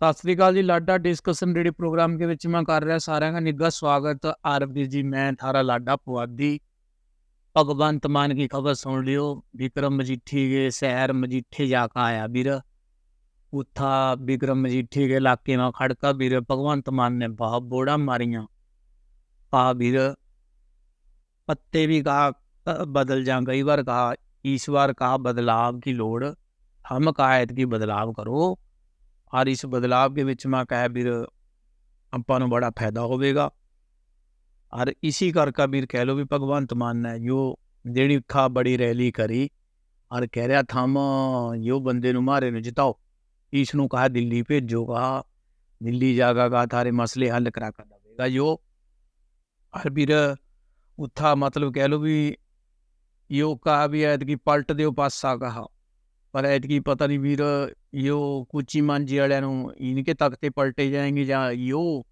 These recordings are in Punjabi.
ਸਤਿ ਸ੍ਰੀ ਅਕਾਲ ਜੀ, ਲਾਡਾ ਡਿਸਕਸ਼ਨ ਰੇਡੀ ਪ੍ਰੋਗਰਾਮ ਦੇ ਵਿੱਚ ਮੈਂ ਕਰ ਰਿਹਾ ਸਾਰਿਆਂ ਦਾ ਨਿੱਘਾ ਸਵਾਗਤ। ਆਰਵਦੀਪ ਜੀ, ਮੈਂ 18 ਲਾਡਾ ਪੁਆਦੀ ਭਗਵੰਤ ਮਾਨ ਕੀ ਖਬਰ ਸੁਣ ਲਿਓ। ਵਿਕਰਮ ਮਜੀਠੀ ਦੇ ਸ਼ਹਿਰ ਮਜੀਠੇ ਜਾ ਕੇ ਆਇਆ ਵੀਰ। ਉਥਾ ਵਿਕਰਮ ਮਜੀਠੀ ਦੇ ਇਲਾਕੇ ਨਾਲ ਖੜਕਾ ਵੀਰ। ਭਗਵੰਤ ਮਾਨ ਨੇ ਬਹੁਤ ਬੋੜਾ ਮਾਰੀਆਂ। ਆ ਵੀਰ, ਪੱਤੇ ਵੀ ਕਹਾ ਬਦਲ ਜਾ ਕਈ ਵਾਰ ਕਹਾ ਈਸ਼ਵਰ ਕਹਾ ਬਦਲਾਵ ਕੀ ਲੋੜ। ਹਮ ਕਾਇਦ ਕੀ ਬਦਲਾਵ ਕਰੋ। ਔਰ ਇਸ ਬਦਲਾਵ ਦੇ ਵਿੱਚ में कहे ਵੀਰ, ਆਪਾਂ ਨੂੰ ਬੜਾ ਫਾਇਦਾ ਹੋਵੇਗਾ। ਔਰ कर का ਵੀਰ ਕਹਿ लो ਵੀ ਭਗਵੰਤ ਮਾਨ ਨੇ ਜੋ ਜਿਹੜੀ ਖਾ ਬੜੀ ਰੈਲੀ ਕਰੀ ਔਰ ਕਹਿ ਰਿਹਾ, ਥਮ ਯੋ ਬੰਦੇ ਨੂੰ ਮਾਰੇ ਨੂੰ ਜਿਤਾਓ, ਇਸ ਨੂੰ ਕਹਾ ਦਿੱਲੀ ਭੇਜੋ, ਕਹਾ ਦਿੱਲੀ ਜਾਗਾ, ਕਹਾ ਥਾਰੇ ਮਸਲੇ ਹੱਲ ਕਰਾ ਕਰ ਦੇਵੇਗਾ ਜੋ। ਔਰ ਵੀਰ, ਉੱਥਾ ਮਤਲਬ ਕਹਿ ਲੋ ਵੀ ਯੋ ਕਹਾ ਵੀ ਐਤ ਕੀ ਪਲਟ ਦਿਓ ਪਾਸਾ ਕਹਾ। ਪਰ ਐਤ ਕੀ ਪਤਾ ਨਹੀਂ ਵੀਰ यो कुची मांझी वाले इनके तख्ते पलटे जाएंगे या यो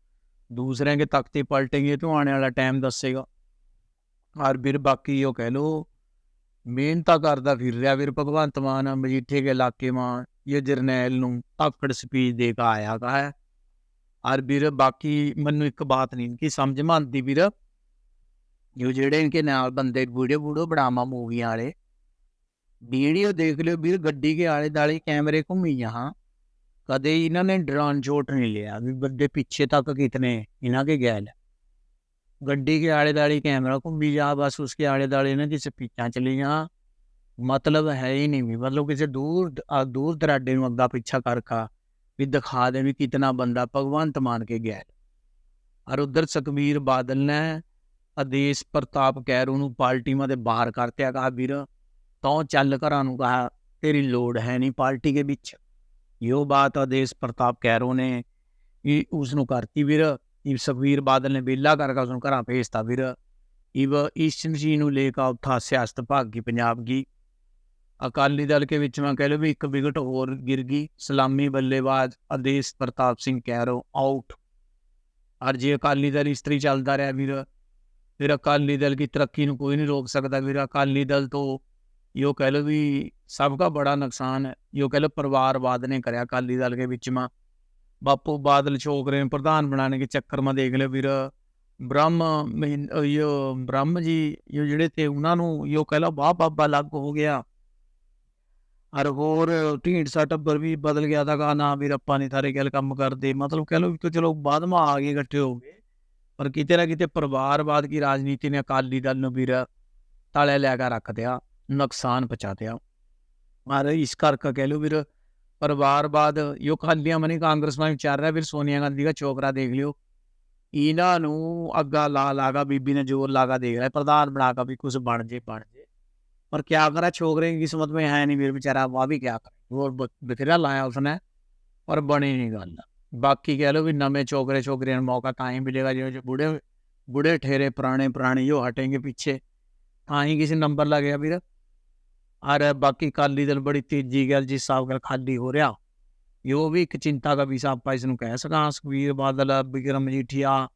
दूसरे के तख्ते पलटेंगे तो आने वाला टाइम दसेगा और फिर बाकी यो कह लो ਮਿਹਨਤ ਕਰਦਾ ਫਿਰ ਰਿਹਾ ਵੀਰ ਭਗਵੰਤ ਮਾਨ ਮਜੀਠੇ ਕੇ ਇਲਾਕੇ ਮਾਂ ਇਹ ਜਰਨੈਲ ਨੂੰ ਆਕੜ ਸਪੀਚ ਦੇ ਕੇ ਆਇਆ ਕਾ ਹੈ ਔਰ ਵੀਰ ਬਾਕੀ ਮੈਨੂੰ ਇੱਕ ਬਾਤ ਨਹੀਂ ਕਿ ਸਮਝ ਮਾ ਆਉਂਦੀ ਵੀਰ ਜੋ ਜਿਹੜੇ ਇਨਕੇ ਨਾਲ ਬੰਦੇ ਬੂੜੇ ਬੂੜੋ ਬੜਾਮਾ ਮੂਵੀਆਂ ਵਾਲੇ ਵੀਡੀਓ ਦੇਖ ਲਿਓ ਵੀਰ, ਗੱਡੀ ਕੇ ਆਲੇ ਦਾਲੇ ਕੈਮਰੇ ਘੁੰਮੀ ਜਹਾਂ ਕਦੇ ਇਹਨਾਂ ਨੇ ਡਰਾਨ ਸ਼ੋਟ ਨਹੀਂ ਲਿਆ ਵੀ ਬੰਦੇ ਪਿੱਛੇ ਤੱਕ ਕਿਤਨੇ ਇਹਨਾਂ ਕੇ ਗੈਲ। ਗੱਡੀ ਕੇ ਆਲੇ ਦਾਲੇ ਕੈਮਰਾ ਘੁੰਮੀ ਜਾ, ਬਸ ਉਸਕੇ ਆਲੇ ਦਾਲੇ ਇਹਨਾਂ ਦੀ ਸਪੀਚਾਂ ਚਲੀ ਜਾ ਮਤਲਬ ਹੈ ਹੀ ਨਹੀਂ ਵੀ ਮਤਲਬ ਕਿਸੇ ਦੂਰ ਦੂਰ ਦਰਾਡੇ ਨੂੰ ਅੱਗਾ ਪਿੱਛਾ ਕਰਕਾ ਵੀ ਦਿਖਾ ਦੇ ਵੀ ਕਿਤਨਾ ਬੰਦਾ ਭਗਵੰਤ ਮਾਨ ਕੇ ਗੈਲ। ਔਰ ਉਧਰ ਸੁਖਬੀਰ ਬਾਦਲ ਨੇ ਆਦੇਸ਼ ਪ੍ਰਤਾਪ ਕੈਰੂ ਨੂੰ ਪਾਰਟੀ ਮਾ ਦੇ ਬਾਹਰ ਕਰਤਿਆ ਕਹਾ ਵੀਰ तो चल घरा कहा तेरी लोड़ है नहीं पार्टी के बिच यो बात आदेश प्रताप कैरो ने उसनु करती ਵੀਰ ਇਹ ਸੁਖਵੀਰ ਬਾਦਲ ਨੇ ਵੇਲਾ ਕਰਕੇ ਉਸ ਨੂੰ ਘਰਾਂ ਭੇਜਤਾ ਵੀਰ ਇਵ ਇਸ ਚੀਜ਼ ਨੂੰ ਲੈ ਕੇ ਉੱਥਾ ਸਿਆਸਤ ਭਾਗ ਗਈ ਪੰਜਾਬ ਦੀ ਅਕਾਲੀ ਦਲ ਕੇ ਵਿੱਚ ਮੈਂ ਕਹਿ ਲਓ ਵੀ ਇੱਕ ਵਿਕਟ ਹੋਰ ਗਿਰ ਗਈ ਸਲਾਮੀ ਬੱਲੇਬਾਜ਼ ਆਦੇਸ਼ ਪ੍ਰਤਾਪ ਸਿੰਘ ਕੈਰੋ ਆਊਟ ਔਰ ਜੇ ਅਕਾਲੀ ਦਲ ਇਸ ਤਰੀ ਚੱਲਦਾ ਰਿਹਾ ਵੀਰ ਫਿਰ ਅਕਾਲੀ ਦਲ ਦੀ ਤਰੱਕੀ ਨੂੰ ਕੋਈ ਨਹੀਂ ਰੋਕ ਸਕਦਾ ਵੀਰ ਅਕਾਲੀ ਦਲ ਤੋਂ ਉਹ ਕਹਿ ਲੋ ਵੀ ਸਭ ਦਾ ਬੜਾ ਨੁਕਸਾਨ ਹੈ। ਯੋ ਕਹਿ ਲੋ ਪਰਿਵਾਰਵਾਦ ਨੇ ਕਰਿਆ ਕਾਲੀ ਦਲ ਦੇ ਵਿੱਚ ਮਾ। ਬਾਪੂ ਬਾਦਲ ਛੋਕਰੇ ਨੂੰ, ਪ੍ਰਧਾਨ ਬਣਾਣੇ ਦੇ ਚੱਕਰ ਮਾ ਦੇਖ ਲਿਓ ਵੀਰ। ਬ੍ਰਹਮ ਯੋ ਬ੍ਰਹਮ ਜੀ ਯੋ ਜਿਹੜੇ ਤੇ ਉਹਨਾਂ ਨੂੰ ਯੋ ਕਹਿ ਲੋ ਵਾਹ ਬਾਬਾ ਲੱਗ ਹੋ ਗਿਆ। ਅਰ ਹੋਰ ਢੀਂਡਸਾ ਟੱਬਰ ਵੀ ਬਦਲ ਗਿਆ ਤਾਂ ਕਹਾ ਨਾ ਵੀਰ ਆਪਾਂ ਨਹੀਂ ਸਾਰੇ ਗੱਲ ਕੰਮ ਕਰਦੇ। ਮਤਲਬ ਕਹਿ ਲੋ ਕਿ ਚਲੋ ਬਾਦਮਾ ਆ ਗਏ ਇਕੱਠੇ ਹੋ ਗਏ। ਪਰ ਕਿਤੇ ਨਾ ਕਿਤੇ ਪਰਿਵਾਰਵਾਦ ਦੀ ਰਾਜਨੀਤੀ ਨੇ ਅਕਾਲੀ ਦਲ ਨੂੰ ਵੀਰ ਤਾਲੇ ਲੈ ਕੇ ਰੱਖ ਦਿਆ। ਨੁਕਸਾਨ ਪਹੁੰਚਾਤਿਆ और इसका अर्थ कह लो फिर ਪਰਿਵਾਰਵਾਦ ਯੋ ਖਾਲੀਆਂ ਮਨੇ ਕਾਂਗਰਸ ਨਾਲ ਵਿਚਾਰ ਰਿਹਾ, ਫਿਰ ਸੋਨੀਆ ਗਾਂਧੀ ਦਾ ਚੋਕਰਾ ਦੇਖ ਲਿਓ। ਇਹਨਾਂ ਨੂੰ ਅੱਗਾ ਲਾ ਲਾਗਾ ਬੀਬੀ ਨੇ ਜੋਰ ਲਾਗਾ ਦੇਖ ਰਿਹਾ ਪ੍ਰਧਾਨ ਬਣਾ ਕੇ ਵੀ ਕੁਝ ਬਣ ਜੇ ਬਣ ਜੇ। ਪਰ ਕਿਆ ਕਰਾ ਚੋਕਰੇ ਦੀ ਕਿਸਮਤ ਮੇ ਹੈ ਨਹੀਂ ਵੀਰ ਵਿਚਾਰਾ ਵਾ ਵੀ ਕਿਆ ਕਰੇ। ਹੋਰ ਬਥੇਰਾ ਲਾਇਆ ਉਸਨੇ, ਪਰ ਬਣੀ ਨਹੀਂ ਗੱਲ। ਬਾਕੀ ਕਹਿ ਲੋ ਵੀ ਨਵੇਂ ਚੋਕਰੇ ਚੋਕਰੀਆਂ ਨੂੰ ਮੌਕਾ ਤਾਂ ਕਾਇਮ ਮਿਲੇਗਾ, ਜਿਵੇਂ ਬੁੜੇ ਬੁੜੇ ਠੇਰੇ ਪੁਰਾਣੇ ਪੁਰਾਣੇ ਯੋ ਹਟेंगे ਪਿੱਛੇ, ਤਾਂ ਹੀ ਕਿਸੇ ਨੰਬਰ ਲੱਗਿਆ ਵੀਰ। ਔਰ ਬਾਕੀ ਅਕਾਲੀ ਦਲ ਬੜੀ ਤੇਜ਼ੀ ਗੱਲ ਜਿਸ ਹਿਸਾਬ ਨਾਲ ਖਾਲੀ ਹੋ ਰਿਹਾ ਇਹ ਵੀ ਇੱਕ ਚਿੰਤਾ ਦਾ ਵਿਸ਼ਾ ਆਪਾਂ ਇਸ ਨੂੰ ਕਹਿ ਸਕਾਂ, ਸੁਖਬੀਰ ਬਾਦਲ ਬਿਕਰਮ ਮਜੀਠੀਆ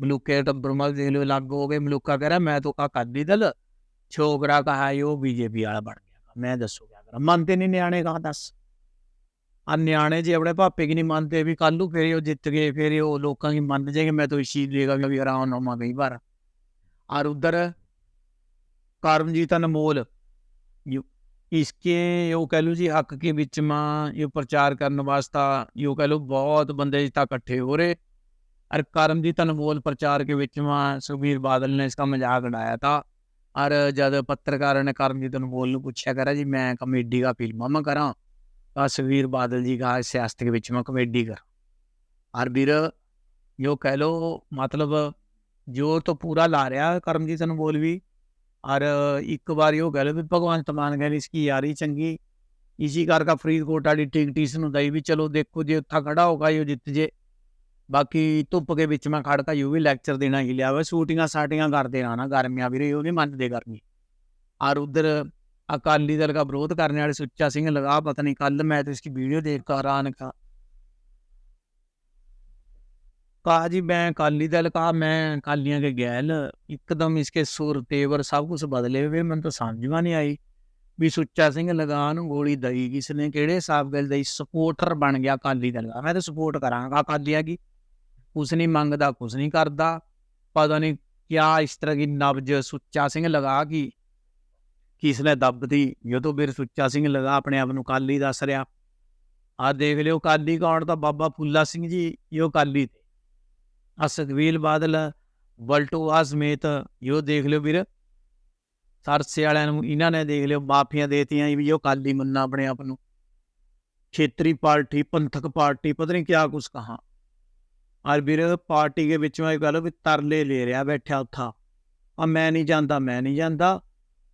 ਮਲੂਕੇ ਟੱਬਰ ਮਲ ਦੇਖ ਲਓ ਲੱਗ ਹੋ ਗਏ। ਮਲੂਕਾ ਕਹਿ ਰਿਹਾ, ਮੈਂ ਤਾਂ ਅਕਾਲੀ ਦਲ ਛੋਕਰਾ ਕਹਾ ਉਹ ਬੀਜੇਪੀ ਵਾਲਾ ਬਣ ਗਿਆ। ਮੈਂ ਦੱਸੋ ਕਿਆ ਕਰਾਂ, ਮੰਨਦੇ ਨਹੀਂ ਨਿਆਣੇ ਕਹਾ ਦੱਸ। ਆ ਨਿਆਣੇ ਜੇ ਆਪਣੇ ਭਾਪੇ ਕੀ ਨਹੀਂ ਮੰਨਦੇ, ਵੀ ਕੱਲ ਨੂੰ ਫੇਰ ਉਹ ਜਿੱਤ ਗਏ, ਫੇਰ ਉਹ ਲੋਕਾਂ ਕੀ ਮੰਨ ਜਾਏਗੇ ਮੈਂ ਤਾਂ ਇਸ ਚੀਜ਼ ਲੇਗਾ ਵੀ ਆਰਾਮ ਨਾਮਾ ਕਈ ਵਾਰ। ਔਰ ਉਧਰ ਕਰਮਜੀਤ ਅਨਮੋਲ यो इसके यो कह लो जी हक के बिच में यो प्रचार करने वास्ता यो कह लो बहुत बंदे जिता इकट्ठे हो रहे और करमजीत अनमोल प्रचार के बिच में सुखबीर बादल ने इसका मजाक उड़ाया था और जब पत्रकार ने करमजीत अनमोल ने पूछा करा जी मैं कमेडी का फिल्म में करा तो सुखबीर बादल जी कहा सियासत के बिच में कमेडी कर और फिर यो कह लो मतलब जोर तो पूरा ला रहा है करमजीत अनमोल भी और एक बार यो कह लो भी भगवंत मान गए इसकी यारी चंगी इसी करके फरीदकोट वाली टिकट इस दई भी चलो देखो जे उत्था खड़ा होगा यो जित जे बाकी धुप के बिच में खड़ का यो भी लैक्चर देना ही लिया हुआ शूटिंग साटिंग करते रहना गर्मियां भी यो नहीं मनते गर्मी और उधर अकाली दल का विरोध करने वाले सुच्चा सिंह लगा पता नहीं कल मैं तो इसकी वीडियो देख कर हैरान था कहा जी मैं अकाली दल कहा मैं अकालियां के गैल एकदम इसके सुर तेवर सब कुछ बदले हुए मन तो समझ में नहीं आई ਵੀ ਸੁੱਚਾ ਸਿੰਘ ਲਗਾ ਨੂੰ ਗੋਲੀ ਦਈ ਕਿਸ ਨੇ ਕਿਹੜੇ ਹਿਸਾਬ ਗੱਲ ਦਈ ਸਪੋਰਟਰ ਬਣ ਗਿਆ ਅਕਾਲੀ ਦਲ ਦਾ ਮੈਂ ਤਾਂ ਸਪੋਰਟ ਕਰਾਂਗਾ ਅਕਾਲੀਆਂ ਕੀ ਕੁਛ ਨਹੀਂ ਮੰਗਦਾ ਕੁਛ ਨਹੀਂ ਕਰਦਾ ਪਤਾ ਨਹੀਂ ਕਿਆ ਇਸ ਤਰ੍ਹਾਂ ਦੀ ਨਬਜ ਸੁੱਚਾ ਸਿੰਘ ਲਗਾ ਕੀ ਕਿਸ ਨੇ ਦੱਬਦੀ ਜਦੋਂ ਫਿਰ ਸੁੱਚਾ ਸਿੰਘ ਲਗਾ ਆਪਣੇ ਆਪ ਨੂੰ ਕਾਲੀ ਦੱਸ ਰਿਹਾ ਆ ਦੇਖ ਲਿਓ ਕਾਲੀ ਕੌਣ ਤਾਂ ਬਾਬਾ ਫੁੱਲਾ ਸਿੰਘ ਜੀ ਇਹੋ ਕਾਲੀ ਤੇ ਆ ਸੁਖਬੀਰ ਬਾਦਲ ਬਲਟੋਆ ਸਮੇਤ ਇਹੋ ਦੇਖ ਲਿਓ ਵੀਰ। ਸਰਸੇ ਵਾਲਿਆਂ ਨੂੰ ਇਹਨਾਂ ਨੇ ਦੇਖ ਲਿਓ, ਮਾਫੀਆਂ ਦੇਤੀਆਂ ਵੀ ਉਹ ਕਾਲੀ ਮੰਨਾ ਆਪਣੇ ਆਪ ਨੂੰ। ਖੇਤਰੀ ਪਾਰਟੀ, ਪੰਥਕ ਪਾਰਟੀ, ਪਤਾ ਨਹੀਂ ਕਿਆ ਕੁਛ ਕਹਾ। ਔਰ ਵੀਰ, ਪਾਰਟੀ ਦੇ ਵਿੱਚੋਂ ਇਹ ਗੱਲ ਵੀ ਤਰਲੇ ਲੈ ਰਿਹਾ ਬੈਠਾ ਉੱਥਾ। ਆ ਮੈਂ ਨਹੀਂ ਜਾਂਦਾ, ਮੈਂ ਨਹੀਂ ਜਾਂਦਾ।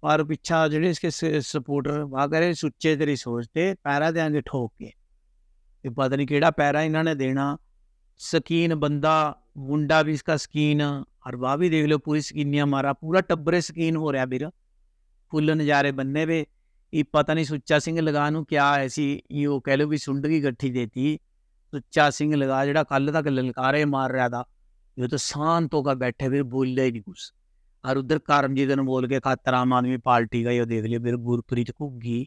ਪਰ ਪਿੱਛਾ ਜਿਹੜੇ ਇਸਕੇ ਸਪੋਰਟਰ ਵਾ ਕਰੇ, ਸੁੱਚੇ ਤੇਰੀ ਸੋਚ ਤੇ ਪੈਰਾ ਦੇਾਂਗੇ ਠੋਕ ਕੇ। ਇਹ ਪਤਾ ਨਹੀਂ ਕਿਹੜਾ ਪੈਰਾ ਇਹਨਾਂ ਨੇ ਦੇਣਾ। ਸਕੀਨ ਬੰਦਾ, ਮੁੰਡਾ ਵੀ ਇਸਕਾ ਸਕੀਨ ਅਰਵਾ ਵੀ ਦੇਖ ਲਓ ਪੂਰੀ ਸਕੀਨੀਆਂ ਮਾਰਾ, ਪੂਰਾ ਟੱਬਰੇ ਸਕੀਨ ਹੋ ਰਿਹਾ ਵੀਰ। ਫੁੱਲ ਨਜ਼ਾਰੇ ਬੰਨੇ ਵੇ। ਇਹ ਪਤਾ ਨਹੀਂ ਸੁੱਚਾ ਸਿੰਘ ਲਗਾ ਨੂੰ ਕਿਆ ਐਸੀ ਯੋ ਕਹਿ ਲਓ ਵੀ ਸੁੰਡ ਕੀ ਗੱਠੀ ਦੇਤੀ। ਸੁੱਚਾ ਸਿੰਘ ਲਗਾ ਜਿਹੜਾ ਕੱਲ ਤੱਕ ਲਲਕਾਰੇ ਮਾਰ ਰਿਹਾ ਦਾ ਇਹ ਤਾਂ ਸ਼ਾਂਤ ਹੋ ਕੇ ਬੈਠੇ ਵੀ ਬੋਲੇ ਹੀ ਨਹੀਂ ਕੁਛ। ਔਰ ਉਧਰ ਕਰਮਜੀਤ ਨੂੰ ਬੋਲ ਕੇ ਖਾਤਰ ਆਮ ਆਦਮੀ ਪਾਰਟੀ ਦਾ ਇਹ ਦੇਖ ਲਿਓ ਵੀਰ, ਗੁਰਪ੍ਰੀਤ ਘੁੱਗੀ।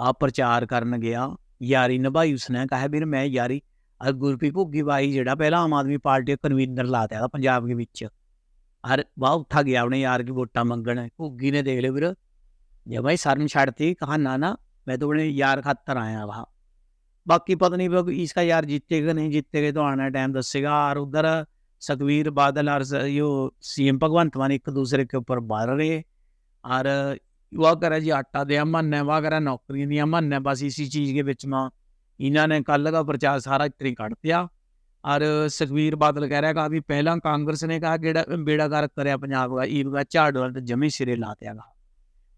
ਆ ਪ੍ਰਚਾਰ ਕਰਨ ਗਿਆ। ਯਾਰੀ ਨਿਭਾਈ ਉਸਨੇ, ਕਹਾ ਵੀਰ ਮੈਂ ਯਾਰੀ। ਔਰ ਗੁਰਪ੍ਰੀਤ ਘੁੱਗੀ ਬਾਈ ਜਿਹੜਾ ਪਹਿਲਾਂ ਆਮ ਆਦਮੀ ਪਾਰਟੀ ਦਾ ਕਨਵੀਨਰ ਲਾਤਿਆ ਦਾ ਪੰਜਾਬ ਦੇ ਵਿੱਚ ਹਰ ਵਾਹ ਉੱਠਾ ਗਿਆ ਉਹਨੇ ਯਾਰ ਕੀ ਵੋਟਾਂ ਮੰਗਣ ਘੁੱਗੀ ਨੇ ਦੇਖ ਲਿਓ ਵੀਰ ਜੇ ਭਾਈ ਸ਼ਰਮ ਛੱਡਤੀ ਕਹਾ ਨਾ ਨਾ मैं तो अपने यार खातर आया वहाँ बाकी पता नहीं वो इसका यार जीतेगा नहीं जीतेगा तो आना टाइम दसेगा और उधर सुखवीर बादल और स- यो सीएम भगवंत मान एक दूसरे के ऊपर बढ़ रहे और वह करे जी आटा दे मन है वह करे नौकरी दिया मन है बस इसी चीज़ के बिच में ਇਹਨਾਂ ਨੇ ਕੱਲ का ਪ੍ਰਚਾਰ ਸਾਰਾ तरी काट दिया और सुखबीर बादल कह रहा है भी पहला कांग्रेस ने कहा कि बेड़ा गर्क कराया पंजाब का ईव का झाड़ वाल जमी सिरे ला दिया गा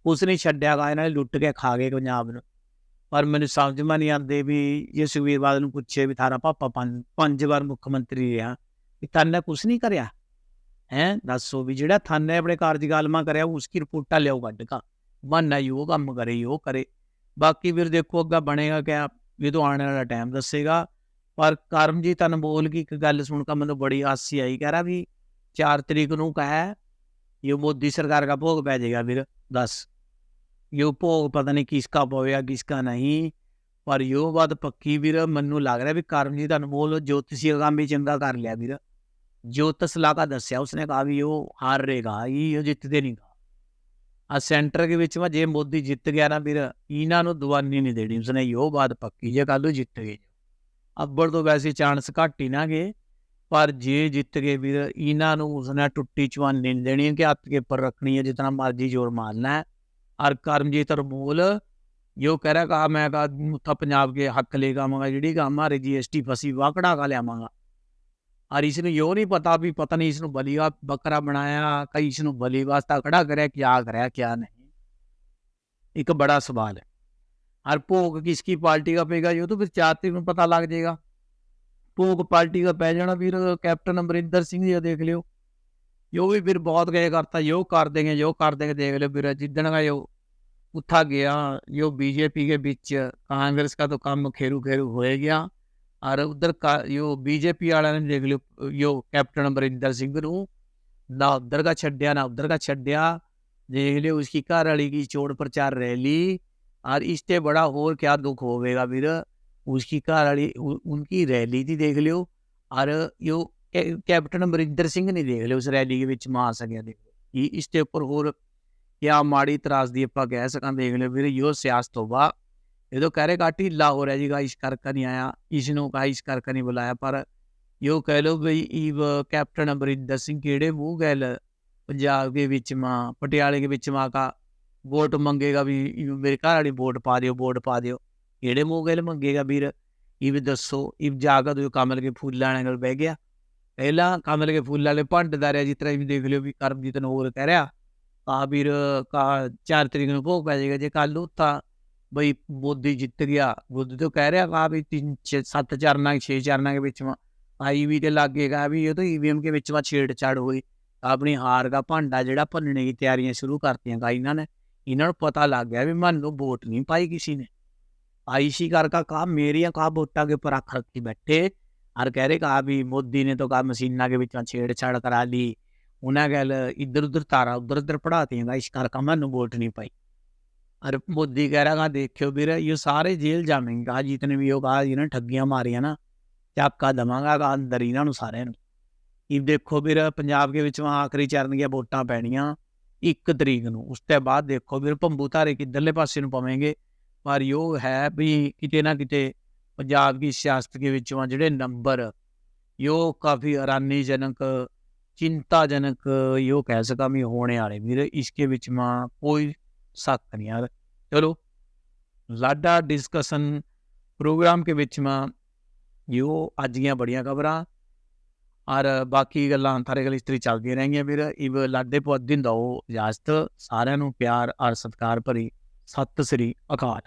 उसने छड्या गा इन्होंने लुट के खा गए पंजाब ਨੂੰ। ਪਰ ਮੈਨੂੰ ਸਮਝ ਮਾ ਨਹੀਂ ਆਉਂਦੇ ਵੀ ਜੇ ਸੁਖਬੀਰ ਬਾਦਲ ਨੂੰ ਪੁੱਛੇ ਵੀ ਥਾਰਾ ਪਾਪਾ ਪੰਜ ਪੰਜ ਵਾਰ ਮੁੱਖ ਮੰਤਰੀ ਰਿਹਾ, ਵੀ ਥਾਨੇ ਕੁਛ ਨਹੀਂ ਕਰਿਆ? ਹੈ, ਦੱਸੋ ਵੀ ਜਿਹੜਾ ਥਾਨੇ ਆਪਣੇ ਕਾਰਜਕਾਲਮਾ ਕਰਿਆ ਉਸकी ਰਿਪੋਰਟਾਂ ਲਿਆਓ ਕੱਢ ਕਾ। ਮੰਨਾ ਹੀ ਉਹ ਕੰਮ ਕਰੇ ਉਹ ਕਰੇ। ਬਾਕੀ ਵੀਰ ਦੇਖੋ ਅੱਗਾ ਬਣੇਗਾ ਕਿਆ। ਇਹ ਤੋਂ ਆਉਣ ਵਾਲਾ ਟਾਈਮ ਦੱਸੇਗਾ। ਪਰ ਕਰਮਜੀਤ ਅਨਮੋਲ ਕੀ ਇੱਕ ਗੱਲ ਸੁਣ ਕੇ ਮੈਨੂੰ ਬੜੀ ਹਾਸੀ ਆਈ। ਕਹਿ ਰਿਹਾ ਵੀ 4 ਤਰੀਕ ਨੂੰ ਕਹੇ ਇਹ ਮੋਦੀ ਸਰਕਾਰ ਦਾ ਭੋਗ ਪੈ ਜਾਏਗਾ ਵੀਰ, ਦੱਸ। ਯੋ ਭੋਗ ਪਤਾ ਨਹੀਂ ਕਿਸਕਾ ਪਵੇਗਾ ਕਿਸਕਾ ਨਹੀਂ। ਪਰ ਯੋ ਬਾਤ ਪੱਕੀ ਵੀਰ, ਮੈਨੂੰ ਲੱਗ ਰਿਹਾ ਵੀ ਕਰਮਜੀਤ ਅਨਮੋਲ ਜੋਤਿਸ਼ੀ ਦਾ ਕੰਮ ਵੀ ਚੰਗਾ ਕਰ ਲਿਆ ਵੀਰ। ਜੋਤਿਸ਼ ਲਾਗਾ ਦੱਸਿਆ, ਉਸਨੇ ਕਹਾ ਵੀ ਉਹ ਹਾਰ ਰਹੇਗਾ ਇਹ ਜਿੱਤਦੇ ਨਹੀਂ ਆ ਸੈਂਟਰ ਦੇ ਵਿੱਚ ਵਾ ਜੇ ਮੋਦੀ ਜਿੱਤ ਗਿਆ ਨਾ ਵੀਰ ਇਹਨਾਂ ਨੂੰ ਦਵਾਨੀ ਨਹੀਂ ਦੇਣੀ ਉਸਨੇ ਯੋ ਬਾਤ ਪੱਕੀ ਜੇ ਕੱਲੂ ਜਿੱਤ ਗਏ ਅੱਬਰ ਤੋਂ ਵੈਸੇ ਚਾਂਸ ਘੱਟ ਹੀ ਨਾ ਗਏ ਪਰ ਜੇ ਜਿੱਤ ਗਏ ਵੀਰ ਇਹਨਾਂ ਨੂੰ ਉਸਨੇ ਟੁੱਟੀ ਚਵਾਨੀ ਨਹੀਂ ਦੇਣੀ ਕਿ ਹੱਥ ਕੇ ਉੱਪਰ ਰੱਖਣੀ ਹੈ ਜਿਤਨਾ ਮਰਜ਼ੀ ਜ਼ੋਰ ਮਾਰਨਾ ਹੈ और करमजीत अरमोल यो कह रहा कहा मैं कहा मुथा पंजाब के हक लेगा मंगा जी का हमारे जीएसटी फसी वाह कढ़ा का लिया मंगा ਔਰ ਇਸ ਨੂੰ ਯੋ ਨਹੀਂ ਪਤਾ ਵੀ ਪਤਾ ਨਹੀਂ ਇਸ ਨੂੰ ਬਲੀਵਾ ਬੱਕਰਾ ਬਣਾਇਆ ਕਈ ਇਸ ਨੂੰ ਬਲੀ ਵਾਸਤਾ ਖੜਾ ਕਰਿਆ ਕੀ ਆ ਕਰਿਆ, ਕਿਆ ਨਹੀਂ। ਇੱਕ ਬੜਾ ਸਵਾਲ ਹੈ। ਔਰ ਭੋਗ ਕਿਸ ਕੀ ਪਾਰਟੀ ਦਾ ਪਏਗਾ, ਇਹ ਤਾਂ ਫਿਰ ਚਾਰ ਤਰੀਕ ਨੂੰ ਪਤਾ ਲੱਗ ਜਾਏਗਾ। ਭੋਗ ਪਾਰਟੀ ਦਾ ਪੈ ਜਾਣਾ ਵੀਰ, ਕੈਪਟਨ ਅਮਰਿੰਦਰ ਸਿੰਘ ਜੀ ਦੇਖ ਲਿਓ। ਯੋ ਵੀ ਫਿਰ ਬਹੁਤ ਗਏ ਕਰਤਾ, ਯੋ ਕਰ ਦੇਗੇ, ਯੋ ਕਰ ਦੇਗੇ, ਦੇਖ ਲਿਓ ਵੀਰ, ਜਿੱਦਣ ਦਾ ਯੋ ਉੱਠਾ ਗਿਆ, ਯੋ ਬੀਜੇਪੀ ਦੇ ਵਿੱਚ ਕਾਂਗਰਸ ਦਾ ਤਾਂ ਕੰਮ ਖੇਰੂ ਖੇਰੂ ਹੋਏ ਗਿਆ। और उधर का यो बीजेपी वाला ने देख लियो यो कैप्टन अमरिंदर सिंह नु ना उधर का छड्या ना उधर का छड्या देख लियो उसकी घर वाली की चोड़ प्रचार रैली और इससे बड़ा और क्या दुख होवेगा फिर उसकी घर वाली उनकी रैली थी देख लियो और यो कैप्टन अमरिंदर सिंह नहीं देख लियो उस रैली के बीच मार सकया देख लियो इसके ऊपर और क्या माड़ी त्रासदी आप कह सका देख लियो फिर यो सियासत होगा ਵੀਰ ਯੋ ਸਿਆਸਤ ਹੋਵਾ ਜਦੋਂ ਕਹਿ ਰਹੇ ਕਾ ਢੀਲਾ ਹੋ ਰਿਹਾ ਜੀਗਾ ਇਸ ਕਰਕੇ ਨਹੀਂ ਆਇਆ, ਇਸ ਨੂੰ ਕਹਾ, ਇਸ ਕਰਕੇ ਨਹੀਂ ਬੁਲਾਇਆ। ਪਰ ਯੋ ਕਹਿ ਲਓ ਬਈ ਈਵ ਕੈਪਟਨ ਅਮਰਿੰਦਰ ਸਿੰਘ ਕਿਹੜੇ ਮੂੰਹ ਗੱਲ, ਪੰਜਾਬ ਦੇ ਵਿੱਚ ਮਾਂ, ਪਟਿਆਲੇ ਦੇ ਵਿੱਚ ਮਾਂ ਕਾ ਵੋਟ ਮੰਗੇਗਾ ਵੀ ਮੇਰੇ ਘਰ ਵਾਲੀ ਵੋਟ ਪਾ ਦਿਓ, ਵੋਟ ਪਾ ਦਿਓ। ਕਿਹੜੇ ਮੂੰਹ ਗੱਲ ਮੰਗੇਗਾ ਵੀਰ? ਇਹ ਵੀ ਦੱਸੋ ਇਹ ਜਾਗਾ ਤੂੰ ਕਮਲ ਕੇ ਫੁੱਲਾਂ ਨਾਲ ਬਹਿ ਗਿਆ। ਪਹਿਲਾਂ ਕਮਲ ਕੇ ਫੁੱਲ ਵਾਲੇ ਭੰਡਦਾ ਰਿਹਾ, ਜਿਸ ਤਰ੍ਹਾਂ ਵੀ ਦੇਖ ਲਿਓ ਵੀ ਕਰਮਜੀਤ ਨੂੰ ਹੋਰ ਕਹਿ ਰਿਹਾ ਕਾ ਵੀਰ, ਕਾ 4 ਤਰੀਕ ਨੂੰ ਭੋਗ ਪੈ ਜਾਏਗਾ, ਜੇ ਕੱਲ ਨੂੰ ਤਾਂ ਬਈ ਮੋਦੀ ਜਿੱਤ ਗਿਆ ਮੋਦੀ ਤੋਂ ਕਹਿ ਰਿਹਾ ਕਾ ਵੀ 3 7 ਚਰਨਾਂ 6 ਚਰਨਾਂ ਦੇ ਵਿੱਚ ਆਈ ਵੀ ਤੇ ਲੱਗੇਗਾ ਵੀ ਇਹ ਤਾਂ ਈਵੀਐਮ ਦੇ ਵਿੱਚ ਵਾ ਛੇੜਛਾੜ ਹੋਈ ਆਪਣੀ ਹਾਰ ਦਾ ਭਾਂਡਾ ਜਿਹੜਾ ਭੰਨਣੇ ਦੀ ਤਿਆਰੀਆਂ ਸ਼ੁਰੂ ਕਰਤੀਆਂ ਗਾ ਇਹਨਾਂ ਨੇ ਇਹਨਾਂ ਨੂੰ ਪਤਾ ਲੱਗ ਗਿਆ ਵੀ ਮਨ ਨੂੰ ਵੋਟ ਨਹੀਂ ਪਾਈ ਕਿਸੇ ਨੇ ਆਈਸੀ ਕਰਕੇ ਕਹਾ ਮੇਰੀਆਂ ਕਹਾ ਵੋਟਾਂ के ऊपर रख रखी बैठे और कह रहे कहा भी मोदी ने तो कहा मशीना के बीच में छेड़छाड़ करा ली उन्हें गल इधर उधर तारा उधर उधर पढ़ाती हैं इस करके मैं वोट नहीं पाई और मोदी कह रहा देखियो ਵੀਰ ਇਹ ਸਾਰੇ ਜੇਲ੍ਹ ਜਾਵੇਂਗਾ ਜਿਤਨੇ ਵੀ ਉਹ ਕਹਾ ਜਿਹਨਾਂ ਠੱਗੀਆਂ ਮਾਰੀਆਂ ਨਾ ਚਾਕਾ ਦਵਾਂਗਾ ਗਾ ਅੰਦਰ ਇਹਨਾਂ ਨੂੰ ਸਾਰਿਆਂ ਨੂੰ ਇਹ ਦੇਖੋ ਵੀਰ ਪੰਜਾਬ ਦੇ ਵਿੱਚ ਆਖਰੀ ਚਰਨ ਦੀਆਂ ਵੋਟਾਂ ਪੈਣੀਆਂ 1 ਤਰੀਕ ਨੂੰ ਉਸ ਤੋਂ ਬਾਅਦ ਦੇਖੋ ਵੀਰ ਭੰਬੂ ਧਾਰੇ ਕਿੱਧਰਲੇ ਪਾਸੇ ਨੂੰ ਪਵੇਂਗੇ ਪਰ ਇਹ ਹੈ ਵੀ ਕਿਤੇ ਨਾ ਕਿਤੇ ਪੰਜਾਬ ਦੀ ਸਿਆਸਤ ਦੇ ਵਿੱਚੋਂ ਜਿਹੜੇ ਨੰਬਰ ਇਹ ਕਾਫੀ ਹੈਰਾਨੀਜਨਕ चिंताजनक यो कह सका मैं होने वाले ਵੀਰ इसके ਵਿੱਚ ਮਾਂ ਕੋਈ शक नहीं यार चलो ਲਾਡਾ डिस्कशन प्रोग्राम के ਵਿੱਚ ਮਾਂ यो ਅੱਜ ਦੀਆਂ ਬੜੀਆਂ ਖਬਰਾਂ ਔਰ ਬਾਕੀ ਗੱਲਾਂ ਥਾਰੇ ਗਲ ਇਸ ਤਰੀ ਚੱਲਦੀਆਂ ਰਹਿਣਗੀਆਂ ਵੀਰ ਇਵ ਲਾਡੇ ਪੁੱਤ ਦਿਨ ਦੋ ਇਜਾਜ਼ਤ ਸਾਰਿਆਂ ਨੂੰ ਪਿਆਰ ਔਰ ਸਤਿਕਾਰ ਭਰੀ ਸਤਿ ਸ੍ਰੀ ਅਕਾਲ